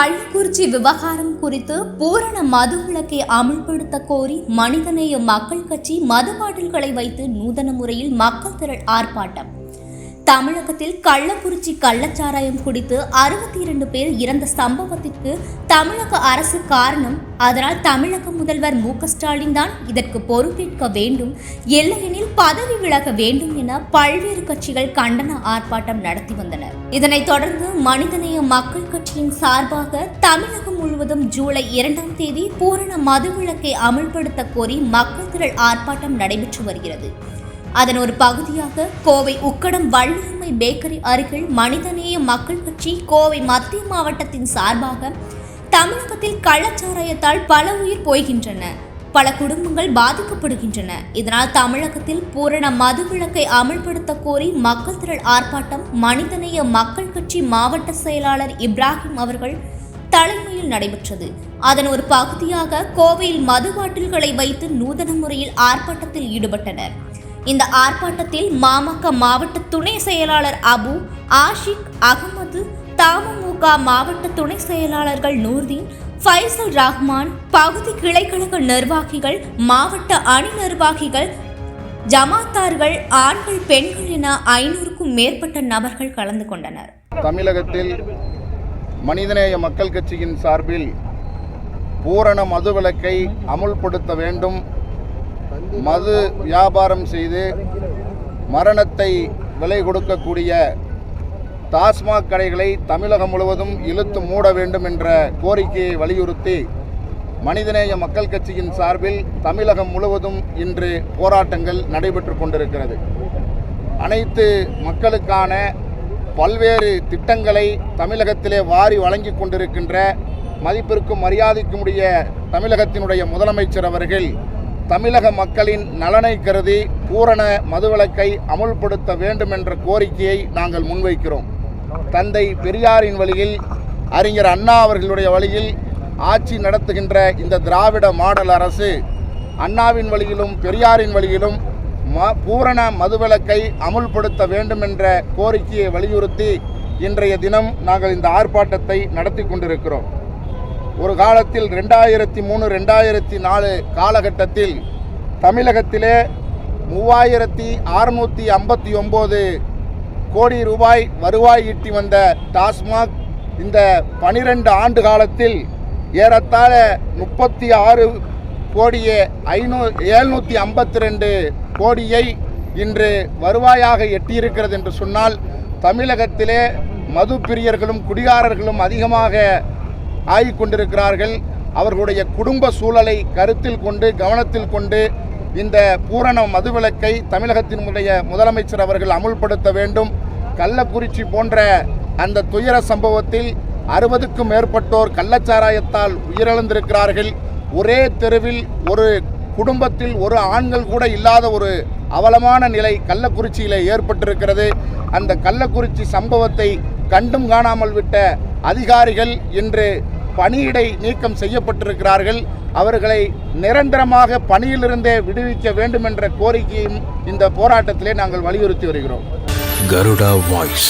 கள்ளக்குறிச்சி விவகாரம் குறித்து பூரண மது விளக்கை அமல்படுத்த கோரி மனிதநேய மக்கள் கட்சி மது பாட்டில்களை வைத்து நூதன முறையில் மக்கள் திரள் ஆர்ப்பாட்டம். தமிழகத்தில் கள்ளக்குறிச்சி கள்ளச்சாராயம் குடித்து அறுபத்தி இரண்டு பேர் இறந்த சம்பவத்திற்கு தமிழக அரசு காரணம். அதனால் தமிழக முதல்வர் மு ஸ்டாலின் தான் இதற்கு பொறுப்பேற்க வேண்டும். இல்லையெனில் பதவி விலக வேண்டும் என பல்வேறு கட்சிகள் கண்டன ஆர்ப்பாட்டம் நடத்தி வந்தனர். இதனைத் தொடர்ந்து மனிதநேய மக்கள் கட்சியின் சார்பாக தமிழகம் முழுவதும் ஜூலை இரண்டாம் தேதி பூரண மதுவிலக்கை அமல்படுத்த கோரி மக்கள் திரள் ஆர்ப்பாட்டம் நடைபெற்று வருகிறது. அதன் ஒரு பகுதியாக கோவை உக்கடம் வள்ளியம்மை பேக்கரி அருகில் மனிதநேய மக்கள் கட்சி கோவை மத்திய மாவட்டத்தின் சார்பாக தமிழகத்தில் கள்ளச்சாராயத்தால் பல உயிர் போய்கின்றன. பல குடும்பங்கள் பாதிக்கப்படுகின்றன. இதனால் தமிழகத்தில் பூரண மதுவிலக்கை அமல்படுத்த கோரி மக்கள் திரள் ஆர்ப்பாட்டம் மனிதநேய மக்கள் கட்சி மாவட்ட செயலாளர் இப்ராஹிம் அவர்கள் தலைமையில் நடைபெற்றது. அதன் ஒரு பகுதியாக கோவையில் மது பாட்டில்களை வைத்து நூதன முறையில் ஆர்ப்பாட்டத்தில் ஈடுபட்டனர். இந்த ஆர்ப்பாட்டத்தில் மாமக மாவட்ட துணை செயலாளர் அபு ஆஷிக் அகமது தமுமுக மாவட்ட துணை செயலாளர்கள் நூர்தீன் ஃபைசல் ரஹ்மான் பகுதி கிளைக்கழக நிர்வாகிகள் மாவட்ட அணி நிர்வாகிகள் ஜமாத்தார்கள் ஆண்கள் பெண்கள் என ஐநூறுக்கும் மேற்பட்ட நபர்கள் கலந்து கொண்டனர். தமிழகத்தில் மனிதநேய மக்கள் கட்சியின் சார்பில் பூரண மதுவிலக்கை அமுல்படுத்த வேண்டும் மது வியாபாரம் செய்து மரணத்தை விலை கொடுக்கக்கூடிய டாஸ்மாக் கடைகளை தமிழகம் முழுவதும் இழுத்து மூட வேண்டும் என்ற கோரிக்கையை வலியுறுத்தி மனிதநேய மக்கள் கட்சியின் சார்பில் தமிழகம் முழுவதும் இன்று போராட்டங்கள் நடைபெற்று கொண்டிருக்கிறது. அனைத்து மக்களுக்கான பல்வேறு திட்டங்களை தமிழகத்திலே வாரி வழங்கி கொண்டிருக்கின்ற மதிப்பிற்கும் மரியாதைக்கும் உடைய தமிழகத்தினுடைய முதலமைச்சர் அவர்கள் தமிழக மக்களின் நலனை கருதி பூரண மதுவிலக்கை அமுல்படுத்த வேண்டும் என்ற கோரிக்கையை நாங்கள் முன்வைக்கிறோம். தந்தை பெரியாரின் வழியில் அறிஞர் அண்ணா அவர்களுடைய வழியில் ஆட்சி நடத்துகின்ற இந்த திராவிட மாடல் அரசு அண்ணாவின் வழியிலும் பெரியாரின் வழியிலும் ம பூரண மதுவிலக்கை அமுல்படுத்த வேண்டும் என்ற கோரிக்கையை வலியுறுத்தி இன்றைய தினம் நாங்கள் இந்த ஆர்ப்பாட்டத்தை நடத்தி கொண்டிருக்கிறோம். ஒரு காலத்தில் ரெண்டாயிரத்தி மூணு ரெண்டாயிரத்தி நாலு காலகட்டத்தில் தமிழகத்திலே மூவாயிரத்தி அறுநூற்றி ஐம்பத்தி ஒம்பது கோடி ரூபாய் வருவாய் ஈட்டி வந்த டாஸ்மாக் இந்த பனிரெண்டு ஆண்டு காலத்தில் ஏறத்தாழ முப்பத்தி ஆறு கோடியே ஐநூ எழுநூற்றி ஐம்பத்தி ரெண்டு கோடியை இன்று வருவாயாக எட்டியிருக்கிறது என்று சொன்னால் தமிழகத்திலே மது பிரியர்களும் குடிகாரர்களும் அதிகமாக ஆகிக் கொண்டிருக்கிறார்கள் அவர்களுடைய குடும்ப சூழலை கருத்தில் கொண்டு கவனத்தில் கொண்டு இந்த பூரண மதுவிலக்கை தமிழகத்தினுடைய முதலமைச்சர் அவர்கள் அமுல்படுத்த வேண்டும். கள்ளக்குறிச்சி போன்ற அந்த துயர சம்பவத்தில் அறுபதுக்கும் மேற்பட்டோர் கள்ளச்சாராயத்தால் உயிரிழந்திருக்கிறார்கள். ஒரே தெருவில் ஒரு குடும்பத்தில் ஒரு ஆண்கள் கூட இல்லாத ஒரு அவலமான நிலை கள்ளக்குறிச்சியில் ஏற்பட்டிருக்கிறது. அந்த கள்ளக்குறிச்சி சம்பவத்தை கண்டும் காணாமல் விட்ட அதிகாரிகள் இன்று பணியிடை நீக்கம் செய்யப்பட்டிருக்கிறார்கள். அவர்களை நிரந்தரமாக பணியிலிருந்தே விடுவிக்க வேண்டும் என்ற கோரிக்கையும் இந்த போராட்டத்திலே நாங்கள் வலியுறுத்தி வருகிறோம். கருடா வாய்ஸ்.